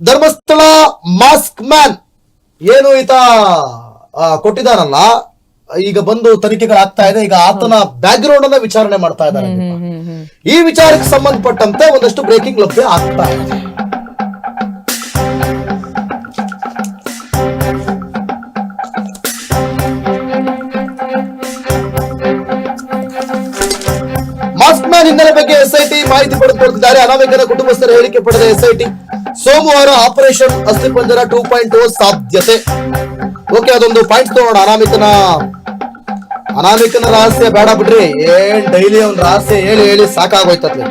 Dharmasthala mask man. ಏನು ಈತ ಕೊಟ್ಟಿದಾರಲ್ಲ ಕೊಟ್ಟಿದಾನಲ್ಲ ಈಗ ಬಂದು ತನಿಖೆಗಳಾಗ್ತಾ ಇದೆ ಈಗ ಆತನ ಬ್ಯಾಕ್ ಗ್ರೌಂಡ್ ಅನ್ನ ವಿಚಾರಣೆ ಮಾಡ್ತಾ ಇದ್ದಾರೆ ಈ ವಿಚಾರಕ್ಕೆ ಸಂಬಂಧಪಟ್ಟಂತೆ ಒಂದಷ್ಟು ಬ್ರೇಕಿಂಗ್ ಲಭ್ಯ ಆಗ್ತಾ ಇದೆ. ಮಾಸ್ಕ್ ಮ್ಯಾನ್ ಹಿನ್ನೆಲೆ ಬಗ್ಗೆ ಎಸ್ಐಟಿ ಮಾಹಿತಿ ಪಡೆದುಕೊಳ್ಳುತ್ತಿದ್ದಾರೆ ಅನಾವೇಗದ ಕುಟುಂಬಸ್ಥರ ಹೇಳಿಕೆ ಪಡೆದ ಎಸ್ಐಟಿ ಸೋಮವಾರ ಆಪರೇಷನ್ ಅಸ್ಥಿಪಂಜರ ಟೂ ಪಾಯಿಂಟ್ ಸಾಧ್ಯತೆ. ಓಕೆ, ಅದೊಂದು ಪಾಯಿಂಟ್ ತಗೋಣ ಅನಾಮಿಕನ ಅನಾಮಿಕನ ರಹಸ್ಯ ಬೇಡ ಬಿಡ್ರಿ. ಏನ್ ಡೈಲಿ ಅವ್ನ ರಹಸ್ಯ ಹೇಳಿ ಹೇಳಿ ಸಾಕಾಗೋಯ್ತದೆ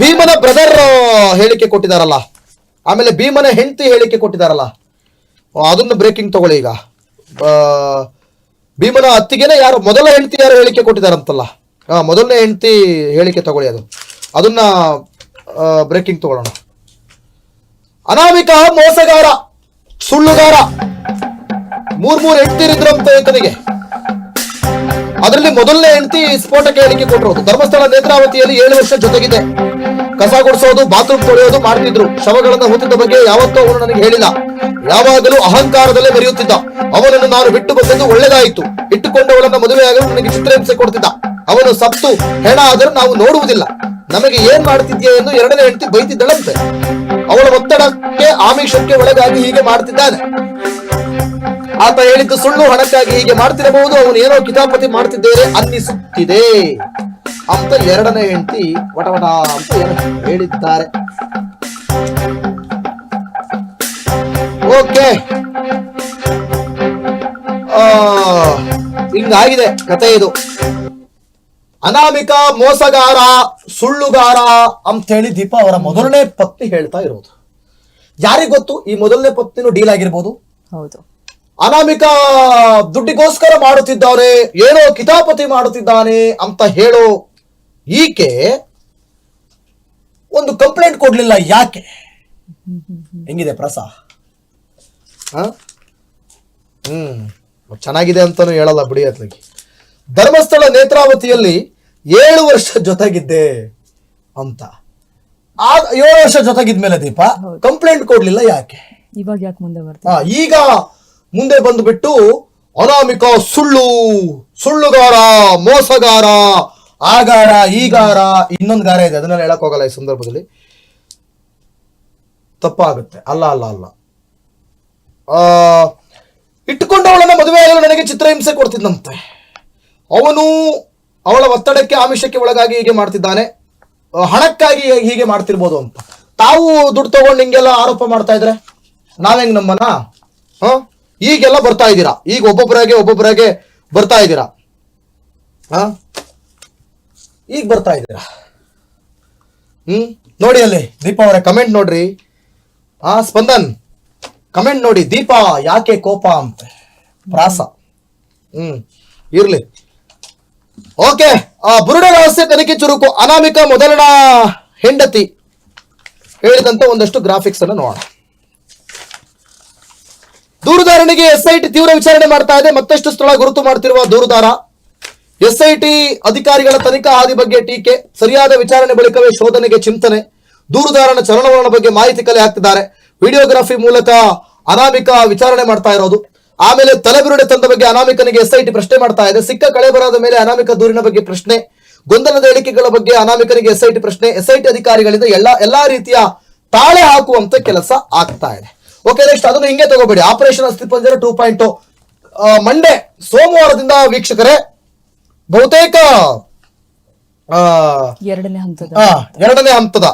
ಭೀಮನ ಬ್ರದರ್ ಹೇಳಿಕೆ ಕೊಟ್ಟಿದಾರಲ್ಲ. ಆಮೇಲೆ ಭೀಮನ ಹೆಂಡತಿ ಹೇಳಿಕೆ ಕೊಟ್ಟಿದಾರಲ್ಲ. ಅದನ್ನು ಬ್ರೇಕಿಂಗ್ ತಗೊಳ್ಳಿ ಈಗ. ಭೀಮನ ಅತ್ತಿಗೆನೆ ಯಾರು, ಮೊದಲ ಹೆಂಡತಿ ಯಾರು ಹೇಳಿಕೆ ಕೊಟ್ಟಿದಾರಂತಲ್ಲ. ಮೊದಲನೇ ಹೆಂಡತಿ ಹೇಳಿಕೆ ತಗೊಳ್ಳಿ ಅದು. ಅದನ್ನ ಬ್ರೇಕಿಂಗ್ ತಗೊಳ್ಳೋಣ. ಅನಾಮಿಕ, ಮೋಸಗಾರ, ಸುಳ್ಳುಗಾರ. ಮೂರ್ ಮೂರ್ ಹೆಂಡತಿರಿದ್ರಂತ ಈತನಿಗೆ ಅದರಲ್ಲಿ ಮೊದಲನೇ ಹೆಂಡತಿ ಸ್ಫೋಟಕ್ಕೆ ಹೇಳಿಕೆ ಕೊಟ್ಟಿರೋದು. ಧರ್ಮಸ್ಥಳ ನೇತ್ರಾವತಿಯಲ್ಲಿ ಏಳು ವರ್ಷ ಜೊತೆಗಿದೆ. ಕಸ ಗುಡಿಸೋದು, ಬಾತ್ರೂಮ್ ತೊಳೆಯೋದು ಮಾಡ್ತಿದ್ರು. ಶವಗಳನ್ನ ಹೊತ್ತಿದ್ದ ಬಗ್ಗೆ ಯಾವತ್ತೂ ಅವನು ನನಗೆ ಹೇಳಿಲ್ಲ. ಯಾವಾಗಲೂ ಅಹಂಕಾರದಲ್ಲೇ ಬರೆಯುತ್ತಿದ್ದ ಅವನನ್ನು ನಾನು ಬಿಟ್ಟು ಬಂದದ್ದು ಒಳ್ಳೆದಾಯಿತು. ಇಟ್ಟುಕೊಂಡವಳನ್ನ ಮದುವೆಯಾಗಲು ನನಗೆ ಚಿತ್ರಹಿಂಸೆ ಕೊಡ್ತಿದ್ದ. ಅವನು ಸತ್ತು. ಹೆಣ ಆದರೂ ನಾವು ನೋಡುವುದಿಲ್ಲ. ನಮಗೆ ಏನ್ ಮಾಡ್ತಿದ್ಯಾ ಎಂದು ಎರಡನೇ ಹೆಂಡತಿ ಬೈತಿದ್ದಳಂತೆ. ಅವಳ ಒತ್ತಡಕ್ಕೆ, ಆಮಿಷಕ್ಕೆ ಒಳಗಾಗಿ ಹೀಗೆ ಮಾಡ್ತಿದ್ದಾನೆ. ಆತ ಹೇಳಿದ್ದು ಸುಳ್ಳು, ಹಣಕ್ಕಾಗಿ ಹೀಗೆ ಮಾಡ್ತಿರಬಹುದು, ಅವನು ಏನೋ ಕಿತಾಪತಿ ಮಾಡ್ತಿದ್ದೇನೆ ಅನ್ನಿಸುತ್ತಿದೆ ಅಂತ ಎರಡನೇ ಹೆಂಡತಿ ವಟವಟ ಅಂತ ಹೇಳಿದ್ದಾರೆ. ಓಕೆ. ಹಿಂಗಾಗಿದೆ ಕತೆ ಇದು. ಅನಾಮಿಕ ಮೋಸಗಾರ ಸುಳ್ಳುಗಾರ ಅಂತ ಹೇಳಿ ದೀಪ ಅವರ ಮೊದಲನೇ ಪತ್ನಿ ಹೇಳ್ತಾ ಇರೋದು. ಯಾರಿಗ್ ಗೊತ್ತು? ಈ ಮೊದಲನೇ ಪತ್ನಿನೂ ಡೀಲ್ ಆಗಿರ್ಬೋದು. ಹೌದು. ಅನಾಮಿಕ ದುಡ್ಡಿಗೋಸ್ಕರ ಮಾಡುತ್ತಿದ್ದಾರೆ ಏನೋ ಕಿತಾಪತಿ ಮಾಡುತ್ತಿದ್ದಾನೆ ಅಂತ ಹೇಳೋ ಈಕೆ ಒಂದು ಕಂಪ್ಲೇಂಟ್ ಕೊಡ್ಲಿಲ್ಲ ಯಾಕೆ? ಹೆಂಗಿದೆ ಪ್ರಸ ಹ? ಹ್ಮ್. ಚೆನ್ನಾಗಿದೆ ಅಂತಾನು ಹೇಳಲ್ಲ ಬಿಡಿ ಅತ್ಲಿಗೆ ಧರ್ಮಸ್ಥಳ ನೇತ್ರಾವತಿಯಲ್ಲಿ ಏಳು ವರ್ಷ ಜೊತೆಗಿದ್ದೆ ಅಂತ. ಆ ಏಳು ವರ್ಷ ಜೊತೆಗಿದ್ಮೇಲೆ ದೀಪ ಕಂಪ್ಲೇಂಟ್ ಕೊಡ್ಲಿಲ್ಲ ಯಾಕೆ? ಇವಾಗ ಯಾಕೆ ಮುಂದೆ ಬರ್ತಾ ಈಗ ಮುಂದೆ ಬಂದುಬಿಟ್ಟು ಅನಾಮಿಕ ಸುಳ್ಳು ಸುಳ್ಳುಗಾರ ಮೋಸಗಾರ ಆಗಾರ ಈಗಾರ ಇನ್ನೊಂದು ಗಾರ ಇದೆ. ಅದನ್ನೆಲ್ಲ ಹೇಳಕ್ ಹೋಗಲ್ಲ ಈ ಸಂದರ್ಭದಲ್ಲಿ. ತಪ್ಪಾಗುತ್ತೆ. ಅಲ್ಲ ಅಲ್ಲ ಅಲ್ಲ. ಆ, ಇಟ್ಟುಕೊಂಡವಳನ್ನ ಮದುವೆ ಆಗಲು ನನಗೆ ಚಿತ್ರಹಿಂಸೆ ಕೊಡ್ತಿದ್ದಂತೆ. ಅವನು ಅವಳ ಒತ್ತಡಕ್ಕೆ ಆಮಿಷಕ್ಕೆ ಒಳಗಾಗಿ ಹೀಗೆ ಮಾಡ್ತಿದ್ದಾನೆ. ಹಣಕ್ಕಾಗಿ ಹೀಗೆ ಮಾಡ್ತಿರ್ಬೋದು ಅಂತ. ತಾವು ದುಡ್ಡು ತಗೊಂಡು ಹಿಂಗೆಲ್ಲ ಆರೋಪ ಮಾಡ್ತಾ ಇದ್ರೆ? ನಾವೆಂಗ್ ನಮ್ಮನ ಹ? ಈಗೆಲ್ಲ ಬರ್ತಾ ಇದ್ದೀರಾ? ಈಗ ಒಬ್ಬೊಬ್ಬರಾಗೆ ಒಬ್ಬೊಬ್ಬರಾಗೆ ಬರ್ತಾ ಇದ್ದೀರಾ? ಹ? ಈಗ ಬರ್ತಾ ಇದ್ದೀರಾ? ಹ್ಮ್? ನೋಡಿ ಅಲ್ಲಿ ದೀಪ ಅವರ ಕಮೆಂಟ್ ನೋಡ್ರಿ. ಆ, ಸ್ಪಂದನ್ ಕಮೆಂಟ್ ನೋಡಿ, ದೀಪ ಯಾಕೆ ಕೋಪ ಅಂತ. ಪ್ರಾಸ. ಹ್ಮ್, ಇರ್ಲಿ. ಓಕೆ, ಆ ಬುರುಡೆ ರಹಸ್ಯ ತನಿಖೆ ಚುರುಕು, ಅನಾಮಿಕ ಮೊದಲನ ಹೆಂಡತಿ ಹೇಳಿದಂತ ಒಂದಷ್ಟು ಗ್ರಾಫಿಕ್ಸ್ ಅನ್ನು ನೋಡೋಣ. ದೂರುದಾರನಿಗೆ ಎಸ್ಐಟಿ ತೀವ್ರ ವಿಚಾರಣೆ ಮಾಡ್ತಾ ಇದೆ, ಮತ್ತಷ್ಟು ಸ್ಥಳ ಗುರುತು ಮಾಡ್ತಿರುವ ದೂರುದಾರ. ಎಸ್ಐಟಿ ಅಧಿಕಾರಿಗಳ ತನಿಖಾ ಹಾದಿ ಬಗ್ಗೆ ಟೀಕೆ, ಸರಿಯಾದ ವಿಚಾರಣೆ ಬಳಿಕವೇ ಶೋಧನೆಗೆ ಚಿಂತನೆ. ದೂರುದಾರನ ಚಲನವಲನ ಬಗ್ಗೆ ಮಾಹಿತಿ ಕಲೆ ಹಾಕ್ತಿದ್ದಾರೆ. ವಿಡಿಯೋಗ್ರಫಿ ಮೂಲಕ ಅನಾಮಿಕ ವಿಚಾರಣೆ ಮಾಡ್ತಾ ಇರೋದು. ಆಮೇಲೆ ತಲೆಬಿರುಡೆ ತಂದ ಬಗ್ಗೆ ಅನಾಮಿಕನಿಗೆ ಎಸ್ಐಟಿ ಪ್ರಶ್ನೆ ಮಾಡ್ತಾ ಇದೆ. ಸಿಕ್ಕ ಕಳೆಬರಾದ ಮೇಲೆ ಅನಾಮಿಕ ದೂರಿನ ಬಗ್ಗೆ ಪ್ರಶ್ನೆ. ಗೊಂದಲದ ಹೇಳಿಕೆಗಳ ಬಗ್ಗೆ ಅನಾಮಿಕನಿಗೆ ಎಸ್ಐಟಿ ಪ್ರಶ್ನೆ. ಎಸ್ಐಟಿ ಅಧಿಕಾರಿಗಳಿಂದ ಎಲ್ಲಾ ಎಲ್ಲಾ ರೀತಿಯ ತಾಳೆ ಹಾಕುವಂತ ಕೆಲಸ ಆಗ್ತಾ ಇದೆ. ಓಕೆ ನೆಕ್ಸ್ಟ್ ಅದನ್ನು ಹಿಂಗೆ ತಗೋಬೇಡಿ. ಆಪರೇಷನ್ ಅಸ್ಥಿಪಂಜರ ಟೂ ಪಾಯಿಂಟ್ ಮಂಡೇ ಸೋಮವಾರದಿಂದ ವೀಕ್ಷಕರೇ ಬಹುತೇಕ ಎರಡನೇ ಹಂತದ. ಎರಡನೇ ಹಂತದ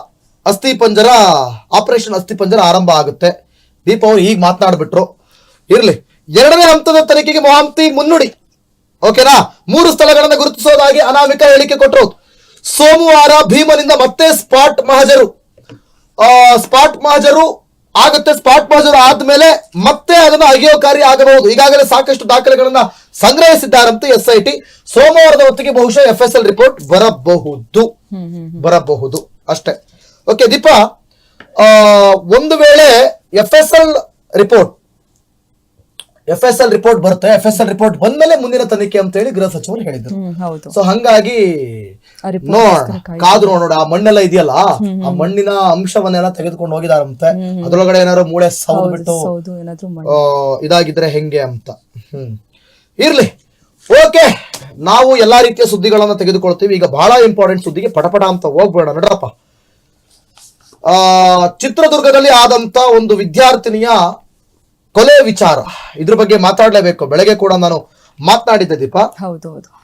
ಅಸ್ಥಿ ಪಂಜರ ಆಪರೇಷನ್ ಅಸ್ಥಿ ಪಂಜರ ಆರಂಭ ಆಗುತ್ತೆ. ದೀಪ ಅವರು ಈಗ ಮಾತನಾಡ್ಬಿಟ್ರು. ಇರ್ಲಿ. ಎರಡನೇ ಹಂತದ ತನಿಖೆಗೆ ಮೊಹಾಂತಿ ಮುನ್ನುಡಿ. ಓಕೆನಾ? ಮೂರು ಸ್ಥಳಗಳನ್ನ ಗುರುತಿಸೋದಾಗಿ ಅನಾಮಿಕ ಹೇಳಿಕೆ ಕೊಟ್ಟರು ಸೋಮವಾರ ಭೀಮನಿಂದ ಮತ್ತೆ ಸ್ಪಾಟ್ ಮಹಜರು. ಆ, ಸ್ಪಾಟ್ ಮಹಜರು ಆಗುತ್ತೆ. ಸ್ಪಾಟ್ ಮಹಜರು ಆದ್ಮೇಲೆ ಮತ್ತೆ ಅದನ್ನು ಅಗಿಯೋ ಕಾರ್ಯ ಆಗಬಹುದು. ಈಗಾಗಲೇ ಸಾಕಷ್ಟು ದಾಖಲೆಗಳನ್ನ ಸಂಗ್ರಹಿಸಿದ್ದಾರಂತೆ ಎಸ್ ಐ ಟಿ ಸೋಮವಾರದ ಹೊತ್ತಿಗೆ ಬಹುಶಃ ಎಫ್ ಎಸ್ ಎಲ್ ರಿಪೋರ್ಟ್ ಬರಬಹುದು ಬರಬಹುದು. ಅಷ್ಟೇ. ಓಕೆ ದೀಪಾ ಆ, ಒಂದು ವೇಳೆ F S L report F S L report ಬರುತ್ತೆ. ಎಫ್ ಎಸ್ ಎಲ್ ರಿಪೋರ್ಟ್ ಬಂದ್ಮೇಲೆ ಮುಂದಿನ ತನಿಖೆ ಅಂತ ಹೇಳಿ ಗೃಹ ಸಚಿವರು ಹೇಳಿದ್ರು. ಹೌದು. ಸೊ ಹಂಗಾಗಿ ಕಾದ್ರು ನೋಡ್ ಆ ಮಣ್ಣೆಲ್ಲ ಇದೆಯಲ್ಲ ಆ ಮಣ್ಣಿನ ಅಂಶವನ್ನೆಲ್ಲ ತೆಗೆದುಕೊಂಡು ಹೋಗಿದಾರಂತೆ. ಅದ್ರೊಳಗಡೆ ಏನಾದ್ರು ಮೂಳೆ ಬಿಟ್ಟು ಇದಾಗಿದ್ರೆ ಹೆಂಗೆ ಅಂತ. ಹ್ಮ್. ಇರ್ಲಿ. ಓಕೆ. ನಾವು ಎಲ್ಲಾ ರೀತಿಯ ಸುದ್ದಿಗಳನ್ನ ತೆಗೆದುಕೊಳ್ತೀವಿ. ಈಗ ಬಹಳ ಇಂಪಾರ್ಟೆಂಟ್ ಸುದ್ದಿಗೆ ಪಟಪಟ ಅಂತ ಹೋಗ್ಬೇಡ. ನಡ್ರಪ್ಪ. ಆ ಚಿತ್ರದುರ್ಗದಲ್ಲಿ ಆದಂತ ಒಂದು ವಿದ್ಯಾರ್ಥಿನಿಯ ಕೊಲೆ ವಿಚಾರ ಇದ್ರ ಬಗ್ಗೆ ಮಾತಾಡಲೇಬೇಕು. ಬೆಳಗ್ಗೆ ಕೂಡ ನಾನು ಮಾತನಾಡಿದ್ದೆ ದೀಪ. ಹೌದು ಹೌದು.